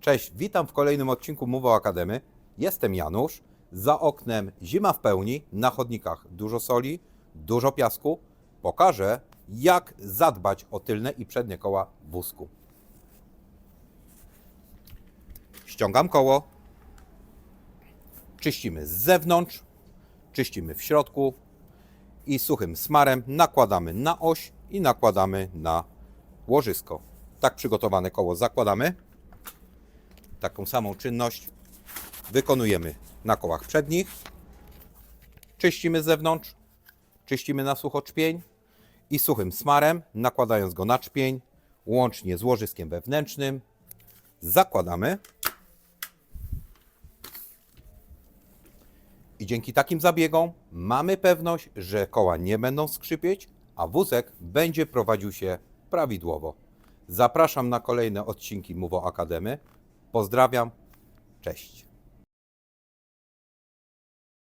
Cześć, witam w kolejnym odcinku Mowa Akademy. Jestem Janusz. Za oknem zima w pełni, na chodnikach dużo soli, dużo piasku. Pokażę, jak zadbać o tylne i przednie koła wózku. Ściągam koło, czyścimy z zewnątrz, czyścimy w środku i suchym smarem nakładamy na oś i nakładamy na łożysko. Tak przygotowane koło zakładamy. Taką samą czynność wykonujemy na kołach przednich. Czyścimy z zewnątrz, czyścimy na sucho czpień i suchym smarem, nakładając go na czpień, łącznie z łożyskiem wewnętrznym, zakładamy. I dzięki takim zabiegom mamy pewność, że koła nie będą skrzypieć, a wózek będzie prowadził się prawidłowo. Zapraszam na kolejne odcinki Mowo Akademy. Pozdrawiam. Cześć.